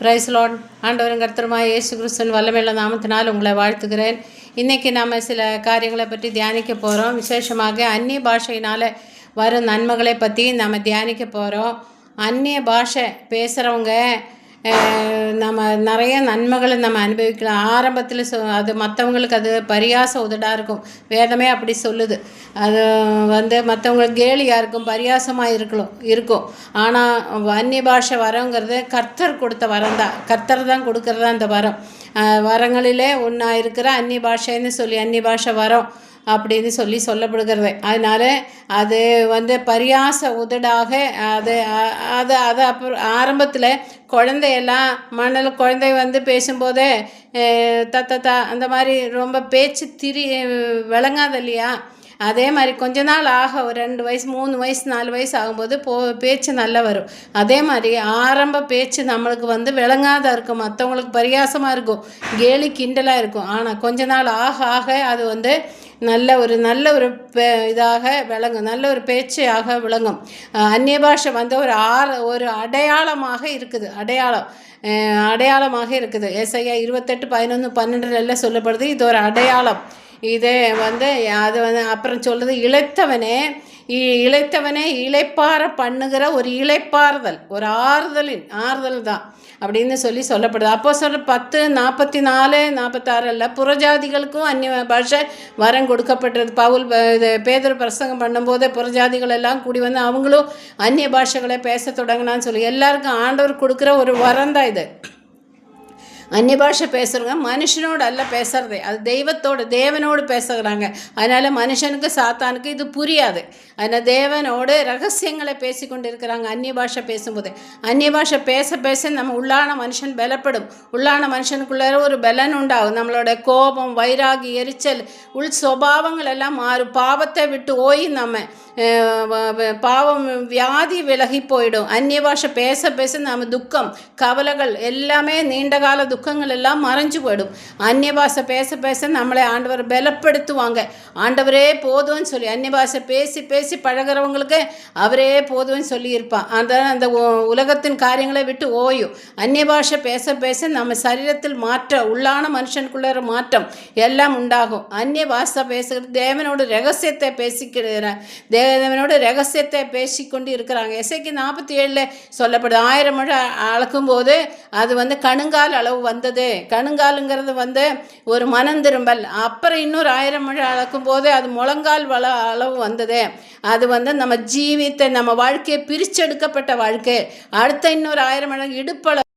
பிரைஸ்லான் ஆண்டவரும் கர்த்தருமா இயேசு கிறிஸ்துவின் வல்லமையில நாமத்தினால் உங்களை வாழ்த்துகிறேன். இன்றைக்கி நாம் சில காரியங்களை பற்றி தியானிக்க போகிறோம் விசேஷமாக அந்நிய பாஷையினால் வரும் நன்மைகளை பற்றி நம்ம தியானிக்க போகிறோம் அந்நிய பாஷை பேசுகிறவங்க நம்ம நிறைய நன்மைகளை நம்ம அனுபவிக்கலாம். ஆரம்பத்தில் சொ அது மற்றவங்களுக்கு அது பரியாச உதடாக இருக்கும். வேதமே அப்படி சொல்லுது. அது வந்து மற்றவங்களுக்கு கேலியாக இருக்கும் பரியாசமாக இருக்கலாம் இருக்கும். ஆனால் அந்நிய பாஷை வரங்கிறது கர்த்தர் கொடுத்த வரம் தான். கர்த்தர் தான் கொடுக்கறது அந்த வரம். வரங்களிலே ஒன்றா இருக்கிற அந்நிய பாஷைன்னு சொல்லி அந்நிய பாஷை வரம். அப்படின்னு சொல்லி சொல்லப்படுகிறது. அதனால் அது வந்து பரியாச உதடாக அது அது அது அப்புறம் ஆரம்பத்தில் குழந்தையெல்லாம் மணல் குழந்தை வந்து பேசும்போதே அஹ், அந்த மாதிரி ரொம்ப பேச்சு திரி விளங்காது இல்லையா? அதே மாதிரி கொஞ்ச நாள் ஆக ஒரு ரெண்டு வயசு மூணு வயசு நாலு வயசு ஆகும்போது போ பேச்சு நல்லா வரும். அதே மாதிரி ஆரம்ப பேச்சு நம்மளுக்கு வந்து விளங்காத இருக்கும். மற்றவங்களுக்கு பரியாசமாக இருக்கும். கேலி கிண்டலாக இருக்கும். ஆனால் கொஞ்ச நாள் ஆக ஆக அது வந்து நல்ல ஒரு நல்ல ஒரு இதாக விளங்கும் நல்ல ஒரு பேச்சாக விளங்கும். அந்நிய பாஷை வந்து ஒரு ஆற ஒரு அடையாளமாக இருக்குது. அடையாளம் அடையாளமாக இருக்குது. ஏசையா இருபத்தெட்டு பதினொன்று பன்னெண்டுல சொல்லப்படுது. இது ஒரு அடையாளம். இது வந்து அது வந்து அப்புறம் சொல்லுது இளைத்தவனே இ- இளைத்தவனே பண்ணுகிற ஒரு இளைப்பாறுதல் ஒரு ஆறுதலின் ஆறுதல் தான் அப்படின்னு சொல்லி சொல்லப்படுது. அப்போ சொல்ற பத்து நாற்பத்தி நாலு நாற்பத்தாறில் புறஜாதிகளுக்கும் அந்நிய பாஷை வரம் கொடுக்கப்பட்டது பவுல் இது பேதர் பிரசங்கம் பண்ணும்போது புறஜாதிகள் எல்லாம் கூடி வந்து அவங்களும் அந்நிய பாஷைகளை பேச தொடங்கினான்னு சொல்லி எல்லாருக்கும் ஆண்டவர் கொடுக்குற ஒரு வரம் தான் இது. அந்நிய பாஷை பேசுகிறவங்க மனுஷனோடு அல்ல பேசுகிறதே அது தெய்வத்தோடு தேவனோடு பேசுகிறாங்க. அதனால் மனுஷனுக்கு சாத்தானுக்கு இது புரியாது. அதனால் தேவனோடு ரகசியங்களை பேசி கொண்டு இருக்கிறாங்க அந்நிய பாஷை பேசும்போது. அந்நிய பாஷை பேச பேச நம்ம உள்ளான மனுஷன் பலப்படும். உள்ளான மனுஷனுக்குள்ளே ஒரு பலன் உண்டாகும். நம்மளோட கோபம் வைராகி எரிச்சல் உள் சுபாவங்கள் எல்லாம் மாறும். பாவத்தை விட்டு ஓய் நம்ம. பாவம் வியாதி விலகி போயிடும் அந்நிய பாஷை பேச பேச நம்ம துக்கம் கவலைகள் எல்லாமே நீண்ட கால துக்கங்கள் எல்லாம் மறைஞ்சு போயிடும் அந்நிய பாஷை பேச பேச நம்மளை ஆண்டவர் பலப்படுத்துவாங்க ஆண்டவரே போதும்னு சொல்லி அந்நிய பாஷை பேசி பேசி பழகிறவங்களுக்கு அவரே போதும்னு சொல்லியிருப்பான் அந்த அந்த உலகத்தின் காரியங்களை விட்டு ஓயும் அந்நிய பாஷை பேச பேச நம்ம சரீரத்தில் மாற்றம் உள்ளான மனுஷனுக்குள்ள மாற்றம் எல்லாம் உண்டாகும் அந்நிய பாஷை பேசுகிறது தேவனோட ரகசியத்தை பேசிக்கிற தேவனோட ரகசியத்தை பேசிக்கொண்டு இருக்கிறாங்க எசைக்கு நாற்பத்தி ஏழில் சொல்லப்படுது ஆயிரம் மழை அளக்கும் போது அது வந்து கணுங்கால் அளவு வந்தது. கணுங்காலுங்கிறது வந்து ஒரு மனம் திரும்பல். அப்புறம் இன்னொரு ஆயிரம் அழக்கும் போது அது முழங்கால் வள அளவு வந்தது. அது வந்து நம்ம ஜீவித்தை நம்ம வாழ்க்கையை பிரிச்செடுக்கப்பட்ட வாழ்க்கை. அடுத்த இன்னொரு ஆயிரம் மழை இடுப்பளவு